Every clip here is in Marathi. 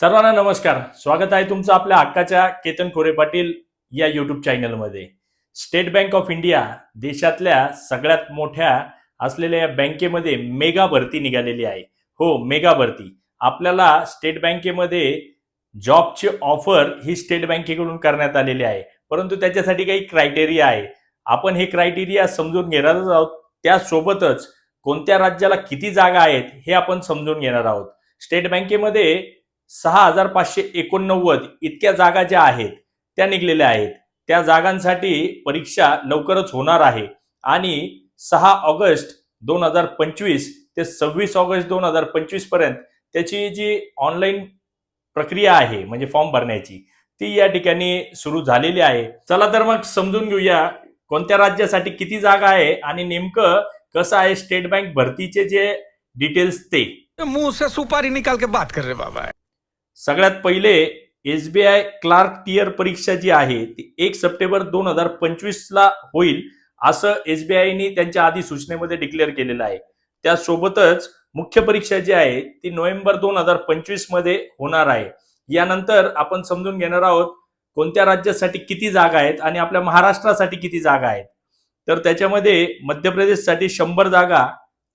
सर्वांना नमस्कार. स्वागत आहे तुमचं आपल्या हक्काच्या केतन खोरे पाटील या युट्यूब चॅनलमध्ये स्टेट बँक ऑफ इंडिया देशातल्या सगळ्यात मोठ्या असलेल्या या बँकेमध्ये मेगा भरती निघालेली आहे. हो मेगा भरती. आपल्याला स्टेट बँकेमध्ये जॉबची ऑफर ही स्टेट बँकेकडून करण्यात आलेली आहे. परंतु त्याच्यासाठी काही क्रायटेरिया आहे. आपण हे क्रायटेरिया समजून घेणार आहोत. त्यासोबतच कोणत्या राज्याला किती जागा आहेत हे आपण समजून घेणार आहोत. स्टेट बँकेमध्ये सहा हजार पाचशे एकोणनव्वद इतक्या जागा ज्या आहेत त्या निघलेल्या आहेत. त्या जागांसाठी परीक्षा लवकरच होणार आहे. आणि सहा ऑगस्ट दोन हजार पंचवीस ते सव्वीस ऑगस्ट दोन हजार पंचवीसपर्यंत त्याची जी ऑनलाईन प्रक्रिया आहे म्हणजे फॉर्म भरण्याची ती या ठिकाणी सुरू झालेली आहे. चला तर मग समजून घेऊया कोणत्या राज्यासाठी किती जागा आहे आणि नेमकं कसं आहे स्टेट बँक भरतीचे जे डिटेल्स ते. मुंह से सुपारी निकाल के बात कर रहे बाबा. सगळ्यात पहिले एसबीआय क्लार्क टियर परीक्षा जी आहे ती एक सप्टेंबर दोन हजार पंचवीसला होईल असं एसबीआयने त्यांच्या आधी सूचनेमध्ये डिक्लेअर केलेलं आहे. त्यासोबतच मुख्य परीक्षा जी आहे ती नोव्हेंबर दोन हजार पंचवीसमध्ये होणार आहे. यानंतर आपण समजून घेणार आहोत कोणत्या राज्यासाठी किती जागा आहेत आणि आपल्या महाराष्ट्रासाठी किती जागा आहेत. तर त्याच्यामध्ये मध्य प्रदेशसाठी शंभर जागा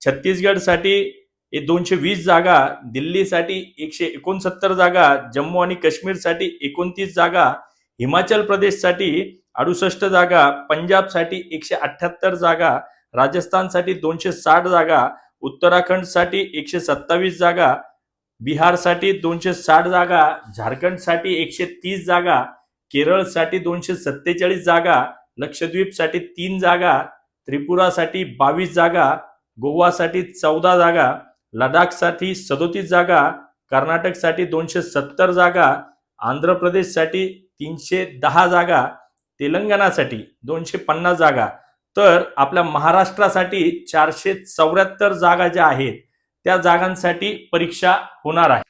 छत्तीसगडसाठी हे दोनशे वीस जागा दिल्लीसाठी एकशे एकोणसत्तर जागा जम्मू आणि काश्मीरसाठी एकोणतीस जागा हिमाचल प्रदेशसाठी अडुसष्ट जागा पंजाबसाठी एकशे अठ्ठ्याहत्तर जागा राजस्थानसाठी दोनशे साठ जागा उत्तराखंडसाठी एकशे सत्तावीस जागा बिहारसाठी दोनशे साठ जागा झारखंडसाठी एकशे तीस जागा केरळसाठी दोनशे सत्तेचाळीस जागा लक्षद्वीपसाठी तीन जागा त्रिपुरासाठी बावीस जागा गोवासाठी चौदा जागा लडाखसाठी सदोतीस जागा कर्नाटकसाठी दोनशे सत्तर जागा आंध्र प्रदेशसाठी तीनशे दहा जागा तेलंगणासाठी दोनशे पन्नास जागा. तर आपल्या महाराष्ट्रासाठी चारशे चौऱ्याहत्तर जागा ज्या आहेत त्या जागांसाठी परीक्षा होणार आहे.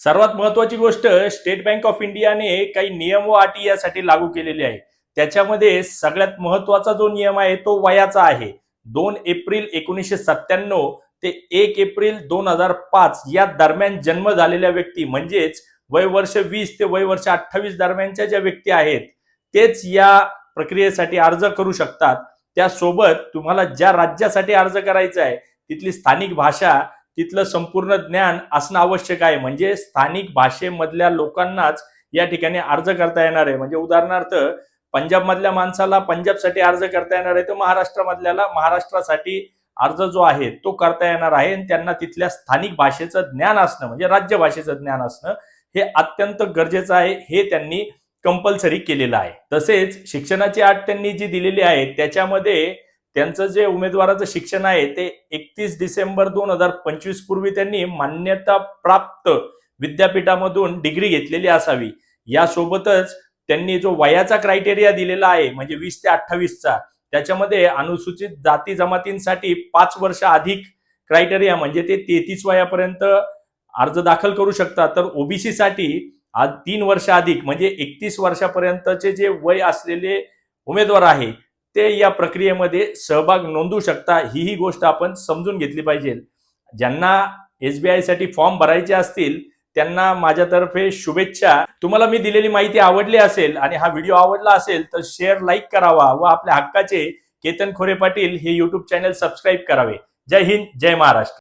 सर्वात महत्वाची गोष्ट स्टेट बँक ऑफ इंडियाने काही नियम व अटी यासाठी लागू केलेली आहे त्याच्यामध्ये सगळ्यात महत्त्वाचा जो नियम आहे तो वयाचा आहे. दोन एप्रिल एकोणीसशे सत्त्याण्णव ते एक एप्रिल दोन हजार पाच या दरम्यान जन्म झालेल्या व्यक्ती म्हणजेच वय वर्ष वीस ते वय वर्ष अठ्ठावीस दरम्यानच्या ज्या व्यक्ती आहेत तेच या प्रक्रियेसाठी अर्ज करू शकतात. त्यासोबत तुम्हाला ज्या राज्यासाठी अर्ज करायचा आहे तिथली स्थानिक भाषा तिथलं संपूर्ण ज्ञान असणं आवश्यक आहे. म्हणजे स्थानिक भाषेमधल्या लोकांनाच या ठिकाणी अर्ज करता येणार आहे. म्हणजे उदाहरणार्थ पंजाबमधल्या माणसाला पंजाबसाठी अर्ज करता येणार आहे तर महाराष्ट्रामधल्याला महाराष्ट्रासाठी अर्ज जो आहे तो करता येणार आहे आणि त्यांना तिथल्या स्थानिक भाषेचं ज्ञान असणं म्हणजे राज्य भाषेचं ज्ञान असणं हे अत्यंत गरजेचं आहे हे त्यांनी कंपल्सरी केलेलं आहे. तसेच शिक्षणाची अट त्यांनी जी दिलेली आहे त्याच्यामध्ये त्यांचं जे उमेदवाराचं शिक्षण आहे ते एकतीस डिसेंबर दोन हजार पंचवीस पूर्वी त्यांनी मान्यता प्राप्त विद्यापीठामधून डिग्री घेतलेली असावी. यासोबतच त्यांनी जो वयाचा क्रायटेरिया दिलेला आहे म्हणजे वीस ते अठ्ठावीसचा त्याच्यामध्ये अनुसूचित जाती जमातींसाठी पाच वर्ष अधिक क्रायटेरिया म्हणजे ते तेहतीस वयापर्यंत अर्ज दाखल करू शकतात. तर ओबीसीसाठी तीन वर्ष अधिक म्हणजे एकतीस वर्षापर्यंतचे जे वय असलेले उमेदवार आहे ते या प्रक्रियेमध्ये सहभाग नोंदवू शकता. ही ही गोष्ट आपण समजून घेतली पाहिजे. ज्यांना एस बी आयसाठी फॉर्म भरायचे असतील त्यांना माझ्यातर्फे शुभेच्छा. तुम्हाला मी दिलेली माहिती आवडली असेल आणि हा व्हिडिओ आवडला असेल तर शेअर लाईक करावा व आपल्या हक्काचे केतन खोरे पाटील हे युट्यूब चॅनल सबस्क्राईब करावे. जय हिंद जय महाराष्ट्र.